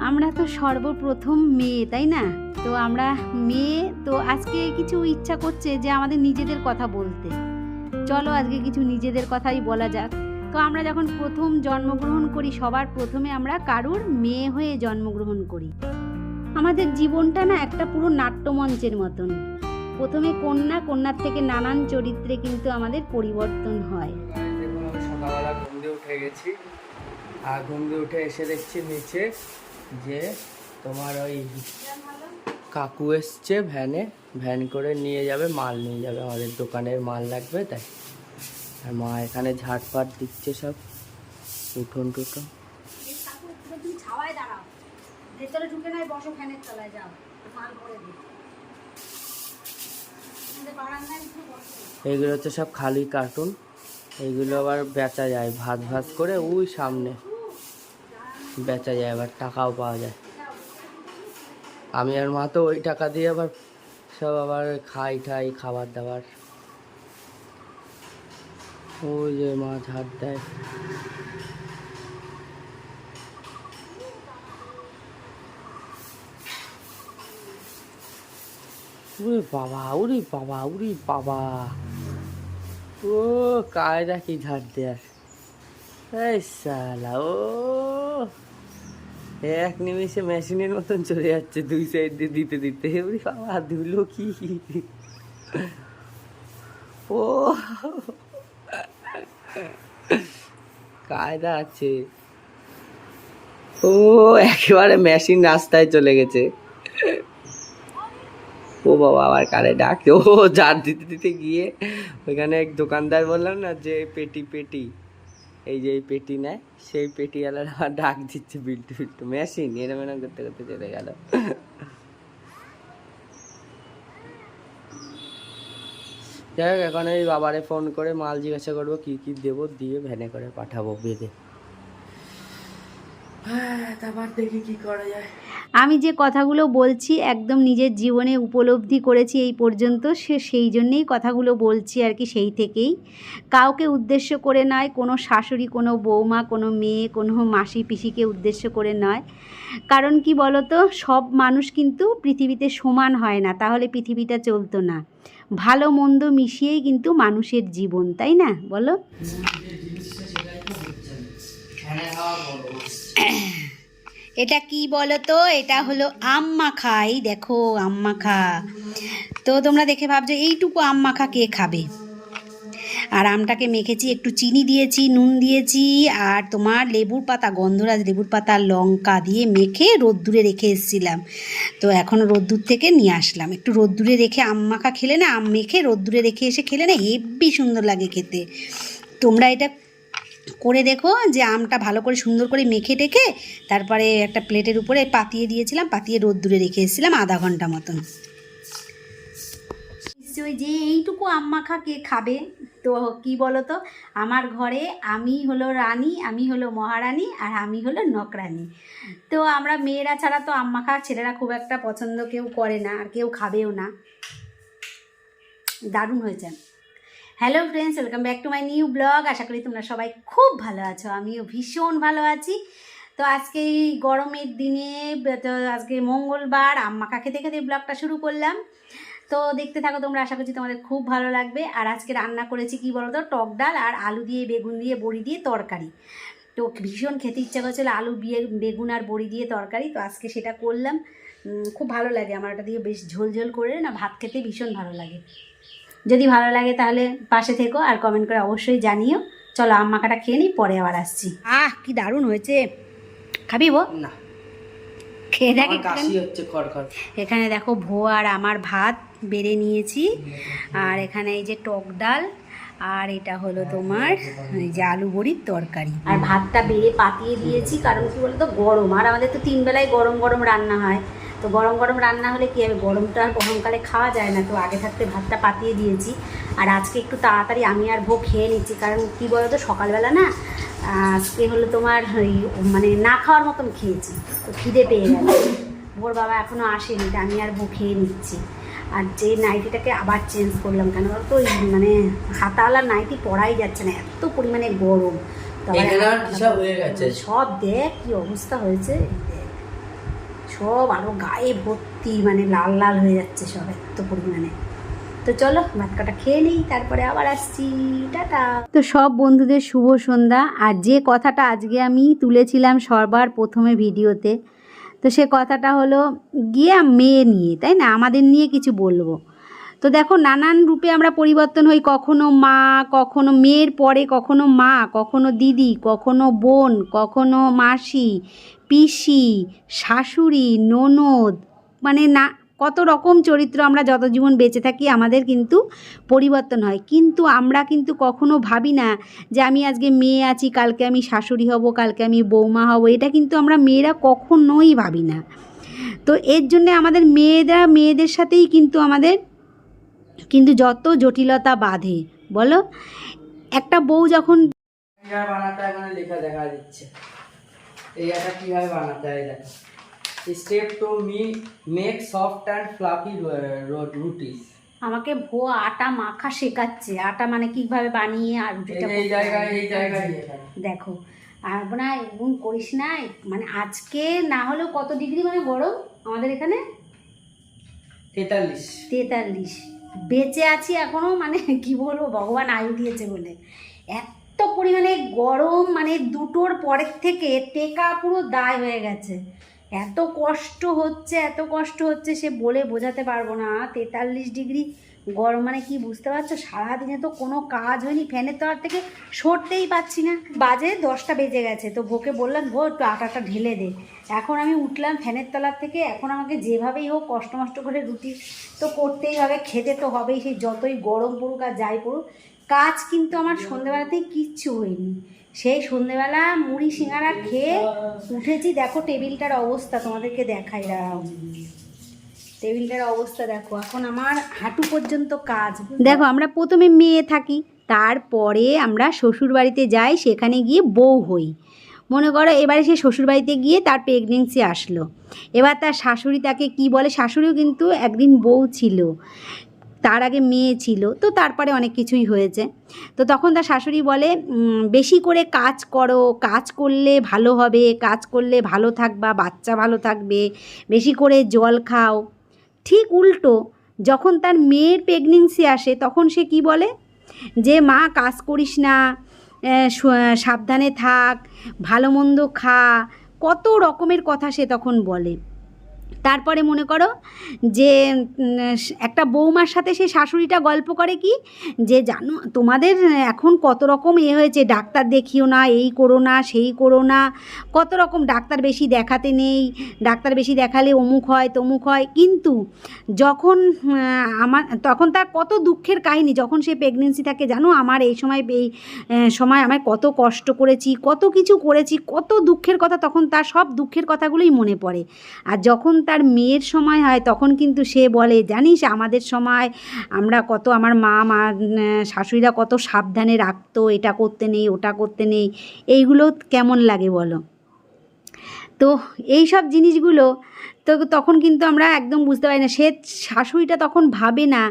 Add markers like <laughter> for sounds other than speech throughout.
আমরা তো সর্বপ্রথম মেয়ে, তাই না? তো আমরা মেয়ে, তো আজকে কিছু ইচ্ছা করছে যে আমাদের নিজেদের কথা বলতে। চলো আজকে কিছু নিজেদের কথাই বলা যাক। তো আমরা যখন প্রথম জন্মগ্রহণ করি, সবার প্রথমে আমরা কারুর মেয়ে হয়ে জন্মগ্রহণ করি। আমাদের জীবনটা না একটা পুরো নাট্যমঞ্চের মতন। প্রথমে কন্যা, কন্যার থেকে নানান চরিত্রে কিন্তু আমাদের পরিবর্তন হয়। সকালবেলা ঘুম দিয়ে উঠে গেছি। আর ঘুম দিয়ে উঠে এসে দেখছি নিচে যে তোমার ওই কাকু এসছে ভ্যানে ভ্যান করে নিয়ে যাবে মাল নিয়ে যাবে আমাদের দোকানের মাল লাগবে তাই। আর মা এখানে ঝাড়পাট দিচ্ছে সব উঠোন টুটন ছাওয়ায় দাঁড়াও। ভেতরে ঢুকে নাই বসো ফ্যানের তলায় যাও। মাল করে দিই। এইগুলো হচ্ছে সব খালি কার্টুন এইগুলো আবার বেচা যায় ভাত ভাত করে ওই সামনে। বেচা যায়, আবার টাকাও পাওয়া যায়। আমি আর মা তো ওই টাকা দিয়ে আবার সব আবার খাই ঠাই, খাবার দাবার। ওই যে মা ঝাড় দেয়। ওরে বাবা ওরে বাবা ওরে বাবা। ও, কায়দা কি ঝাড় দেয়ার এই সালা ও। এক নিমিষে মেশিনের মতন চলে যাচ্ছে, দুই সাইড দিয়ে দিতে দিতে। ওরে বাবা, ধুলো কি? ও, কায়দা আছে। ও, একেবারে মেশিন রাস্তায় চলে গেছে। ও বাবা, আবার কারে ডাকে? ও ঝাড় দিতে দিতে গিয়ে ওইখানে এক দোকানদার বললাম না যে, পেটি পেটি। এই যে পেটি নেয় সেই পেটিওয়ালার আমার ডাক দিচ্ছে বিল্টু বিল্টু মেশিন এরম এরম করতে করতে চলে গেল। যাই হোক, এখন ওই বাবারে ফোন করে মাল জিজ্ঞাসা করব, কি কি দেবো, দিয়ে ভ্যানে করে পাঠাবো বেঁধে। দেখি কি করা যায়। আমি যে কথাগুলো বলছি একদম নিজের জীবনে উপলব্ধি করেছি এই পর্যন্ত সে সেই জন্যেই কথাগুলো বলছি আর কি সেই থেকেই। কাউকে উদ্দেশ্য করে নয় কোনো শাশুড়ি কোনো বৌমা কোনো মেয়ে কোনো মাসি পিসিকে উদ্দেশ্য করে নয়। কারণ কি বলতো সব মানুষ কিন্তু পৃথিবীতে সমান হয় না তাহলে পৃথিবীটা চলতো না। ভালো মন্দ মিশিয়েই কিন্তু মানুষের জীবন তাই না? বলো? এটা কি বলো তো এটা হলো আম মাখা এই দেখো আম মাখা তো তোমরা দেখে ভাবছ, এইটুকু আম মাখা কে খাবে? আর আমটাকে মেখেছি, একটু চিনি দিয়েছি, নুন দিয়েছি, আর তোমার লেবুর পাতা, গন্ধরাজ লেবুর পাতা, লঙ্কা দিয়ে মেখে রোদ্দুরে রেখে এসেছিলাম। তো এখন রোদ্দুর থেকে নিয়ে আসলাম। একটু রোদ্দুরে রেখে আম মাখা খেলে না, আম মেখে রোদ্দুরে রেখে এসে খেলে না, হেব্বি সুন্দর লাগে খেতে। তোমরা এটা করে দেখো যে আমটা ভালো করে সুন্দর করে মেখে টেখে তারপরে একটা প্লেটের উপরে পাতিয়ে দিয়েছিলাম, পাতিয়ে রোদ্দুরে রেখে এসেছিলাম আধা ঘণ্টা মতন। নিশ্চয়ই যে এইটুকু আম মাখা কে খাবে? তো কি বলো তো আমার ঘরে আমি হলো রানী, আমি হলো মহারানী, আর আমি হলো নকরানী। তো আমরা মেয়েরা ছাড়া তো আম মাখা ছেলেরা খুব একটা পছন্দ কেউ করে না, আর কেউ খাবেও না। দারুণ হয়েছে। Hello friends welcome back to my new blog আশা করি তোমরা সবাই খুব ভালো আছো। আমিও ভীষণ ভালো আছি। তো আজকে এই গরমের দিনে, তো আজকে মঙ্গলবার, আম্মাকা খেতে খেতে ব্লগটা শুরু করলাম। তো দেখতে থাকো তোমরা, আশা করছি তোমাদের খুব ভালো লাগবে। আর আজকে রান্না করেছি কি বলো তো টক ডাল আর আলু দিয়ে, বেগুন দিয়ে, বড়ি দিয়ে তরকারি। তো ভীষণ খেতে ইচ্ছা করছিল আলু বিয়ে বেগুন আর বড়ি দিয়ে তরকারি। তো আজকে সেটা করলাম। খুব ভালো লাগে। আমার ওটা দিয়ে বেশ ঝোল ঝোল করে না, ভাত খেতে ভীষণ ভালো লাগে। যদি ভালো লাগে তাহলে পাশে থেকো আর কমেন্ট করে অবশ্যই জানিও। চলো আম মাখাটা খেয়ে নিই পরে আবার আসছি। আহ কি দারুণ হয়েছে। খাবি বো না। খেয়ে দেখ এখানে। দেখো ভো আর আমার ভাত বেড়ে নিয়েছি। আর এখানে এই যে টক ডাল আর এটা হলো তোমার এই যে আলু বড়ির তরকারি। আর ভাতটা বেড়ে পাতিয়ে দিয়েছি কারণ কি বলতো গরম। আর আমাদের তো তিন বেলায় গরম গরম রান্না হয়। তো গরম গরম রান্না হলে কি হবে গরমটা আর গরমকালে খাওয়া যায় না তো আগে থাকতে ভাতটা পাতিয়ে দিয়েছি আর আজকে একটু তাড়াতাড়ি আমি আর ভোগ খেয়ে নিচ্ছি কারণ কি বলতো সকালবেলা না আজকে হলো তোমার ওই মানে না খাওয়ার মতন খেয়েছি তো খিদে পেয়ে গেল ভোর বাবা এখনও আসেনি তা আমি আর ভোগ খেয়ে নিচ্ছি আর যে নাইটিটাকে আবার চেঞ্জ করলাম কেন ওই মানে হাতাওয়ালা নাইটি পরাই যাচ্ছে না এত পরিমাণে গরম তো হয়ে। সব দেখ কি অবস্থা হয়েছে। সব আরও গায়ে ভর্তি মানে লাল লাল হয়ে যাচ্ছে সব এত পরিমাণে। তো চলো, ভাত কাটা খেয়ে নিই, তারপরে আবার আসছি। টাটা। তো সব বন্ধুদের শুভ সন্ধ্যা, আর যে কথাটা আজকে আমি তুলেছিলাম সবার প্রথমে ভিডিওতে, তো সে কথাটা হলো, গিয়ে মেয়ে নিয়ে, তাই না? আমাদের নিয়ে কিছু বলব। তো দেখো নানান রূপে আমরা পরিবর্তন হই। কখনো মা, কখনো মেয়ের পরে, কখনো মা, কখনো দিদি, কখনো বোন, কখনো মাসি, পিসি, শাশুড়ি, ননদ মানে না, কত রকম চরিত্র আমরা যত জীবন বেঁচে থাকি, আমাদের কিন্তু পরিবর্তন হয়। কিন্তু আমরা কিন্তু কখনো ভাবি না যে আমি আজকে মেয়ে আছি, কালকে আমি শাশুড়ি হব, কালকে আমি বৌমা হব। এটা কিন্তু আমরা মেয়েরা কখনোই ভাবি না। তো এর জন্যে আমাদের মেয়েরা, মেয়েদের সাথেই কিন্তু আমাদের কিন্তু যত জটিলতা বাঁধে বলো? একটা বউ যখন বানাতে এখানে লেখা দেখা যাচ্ছে এই একটা কীভাবে বানাতে হয় দেখো। Step to me make soft and fluffy rotis আমাকে ভো আটা মাখা শেখাচ্ছে। আটা মানে কীভাবে বানিয়ে আর রুটিটা এই জায়গায় এই জায়গায় দেখো আর না এরকম করিস না। মানে আজকে না হলেও কত ডিগ্রি মানে গরম? আমাদের এখানে তেতাল্লিশ। তেতাল্লিশ। বেঁচে আছি এখনও মানে <laughs> কি বলব, ভগবান আয়ু দিয়েছে বলে। এত পরিমাণে গরম মানে দুটোর পরের থেকে টেকা পুরো দায় হয়ে গেছে। এত কষ্ট হচ্ছে, এত কষ্ট হচ্ছে সে বলে বোঝাতে পারব না। তেতাল্লিশ ডিগ্রি গরম মানে কি বুঝতে পারছ? সারাদিনে তো কোনো কাজ হয়নি। ফ্যানের তলার থেকে সরতেই পাচ্ছি না। বাজে দশটা বেজে গেছে। তো ভোকে বললাম ভো একটু আটাটা ঢেলে দে। এখন আমি উঠলাম ফ্যানের তলার থেকে। এখন আমাকে যেভাবেই হোক কষ্ট মষ্ট করে রুটি তো করতেই হবে। খেতে তো হবেই। সেই যতই গরম পড়ুক আর যাই পড়ুক, কাজ কিন্তু আমার সন্ধেবেলাতেই কিচ্ছু হয়নি। সেই সন্ধেবেলা মুড়ি, সিঙ্গারা খেয়ে উঠেছি। দেখো টেবিলটার অবস্থা তোমাদেরকে দেখাই। দাঁড়াও টেবিলটার অবস্থা দেখো, এখন আমার হাঁটু পর্যন্ত কাজ। দেখো, আমরা প্রথমে মেয়ে থাকি, তারপরে আমরা শ্বশুর বাড়িতে যাই, সেখানে গিয়ে বউ হই। মনে করো, এবারে সে শ্বশুরবাড়িতে গিয়ে তার প্রেগনেন্সি আসলো। এবার তার শাশুড়ি তাকে কি বলে? শাশুড়িও কিন্তু একদিন বউ ছিল, তার আগে মেয়ে ছিল, তো তারপরে অনেক কিছুই হয়েছে। তো তখন তার শাশুড়ি বলে বেশি করে কাজ করো, কাজ করলে ভালো হবে, কাজ করলে ভালো থাকবা, বাচ্চা ভালো থাকবে, বেশি করে জল খাও। ঠিক উল্টো, যখন তার মেয়ের প্রেগনেন্সি আসে, তখন সে কি বলে? যে, মা, কাজ করিস না সাবধানে থাক, ভালো মন্দ খা। কত রকমের কথা সে তখন বলে। তারপরে মনে করো যে একটা বৌমার সাথে সে শাশুড়িটা গল্প করে কি? যে জানো, তোমাদের এখন কত রকম এ হয়েছে, ডাক্তার দেখিও না, এই করো না, সেই করো না, কত রকম ডাক্তার বেশি দেখাতে নেই, ডাক্তার বেশি দেখালে অমুক হয়, তমুক হয়। কিন্তু যখন আমার, তখন তার কত দুঃখের কাহিনী, যখন সে প্রেগনেন্সি থাকে জানো, আমার এই সময় এই সময় আমার কত কষ্ট করেছি, কত কিছু করেছি, কত দুঃখের কথা, তখন তার সব দুঃখের কথাগুলোই মনে পড়ে। আর যখন তার মেয়ের সময় হয়, তখন কিন্তু সে বলে, জানিস, আমাদের সময় আমরা কত, আমার মা মা শাশুড়িরা কত সাবধানে রাখতো, এটা করতে নেই, ওটা করতে নেই। এইগুলো কেমন লাগে বলো? তো এই সব জিনিসগুলো, তো তখন কিন্তু আমরা একদম বুঝতে পারি না। সে শাশুড়িটা তখন ভাবে না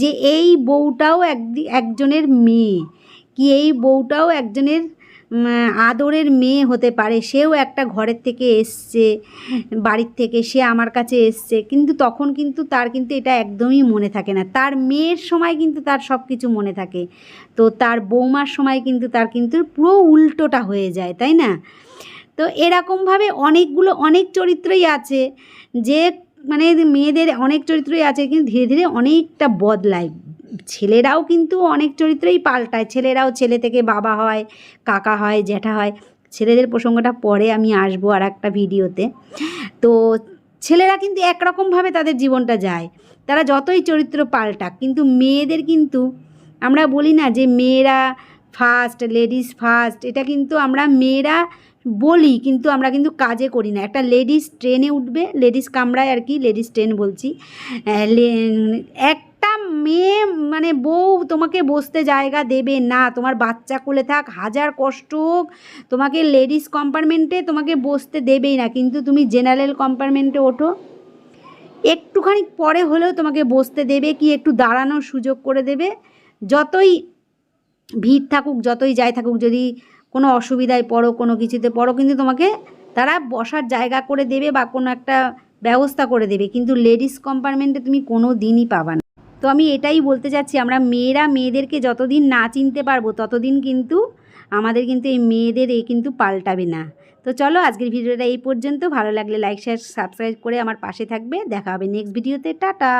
যে, এই বউটাও এক একজনের মেয়ে। কি এই বউটাও একজনের আদরের মেয়ে হতে পারে। সেও একটা ঘরের থেকে এসছে, বাড়ির থেকে, সে আমার কাছে এসছে। কিন্তু তখন কিন্তু তার কিন্তু এটা একদমই মনে থাকে না। তার মেয়ের সময় কিন্তু তার সব কিছু মনে থাকে। তো তার বৌমার সময় কিন্তু তার কিন্তু পুরো উল্টোটা হয়ে যায়, তাই না? তো এরকমভাবে অনেকগুলো, অনেক চরিত্রই আছে যে মানে মেয়েদের অনেক চরিত্রই আছে, কিন্তু ধীরে ধীরে অনেকটা বদলায়। ছেলেরাও কিন্তু অনেক চরিত্রই পাল্টায়। ছেলেরাও ছেলে থেকে বাবা হয়, কাকা হয়, জ্যাঠা হয়। ছেলেদের প্রসঙ্গটা পরে আমি আসব আর একটা ভিডিওতে। তো ছেলেরা কিন্তু একরকমভাবে তাদের জীবনটা যায়। তারা যতই চরিত্র পাল্টাক, কিন্তু মেয়েদের কিন্তু আমরা বলি না যে মেয়েরা ফার্স্ট লেডিস ফার্স্ট এটা কিন্তু আমরা মেয়েরা বলি, কিন্তু আমরা কিন্তু কাজে করি না। একটা লেডিস ট্রেনে উঠবে লেডিস কামরায় আর কি লেডিস ট্রেন বলছি। একটা মেয়ে মানে বউ তোমাকে বসতে জায়গা দেবে না। তোমার বাচ্চা কোলে থাক, হাজার কষ্ট হোক, তোমাকে লেডিস কম্পার্টমেন্টে তোমাকে বসতে দেবেই না। কিন্তু তুমি জেনারেল কম্পার্টমেন্টে ওঠো। একটুখানি পরে হলেও তোমাকে বসতে দেবে, কি একটু দাঁড়ানোর সুযোগ করে দেবে। যতই ভিড় থাকুক, যতই যাই থাকুক, যদি কোনো অসুবিধায় পড়ো, কোনো কিছুতে পড়ো, কিন্তু তোমাকে তারা বসার জায়গা করে দেবে বা কোনো একটা ব্যবস্থা করে দেবে। কিন্তু লেডিস কম্পার্টমেন্টে তুমি কোনো দিনই পাবা না। তো আমি এটাই বলতে চাচ্ছি, আমরা মেয়েরা মেয়েদেরকে যতদিন না চিনতে পারব, ততদিন কিন্তু আমাদের কিন্তু এই মেয়েদের এ কিন্তু পাল্টাবে না। তো চলো আজকের ভিডিওটা এই পর্যন্ত, ভালো লাগলে লাইক শেয়ার সাবস্ক্রাইব করে আমার পাশে থাকবে, দেখা হবে নেক্সট ভিডিওতে টাটা!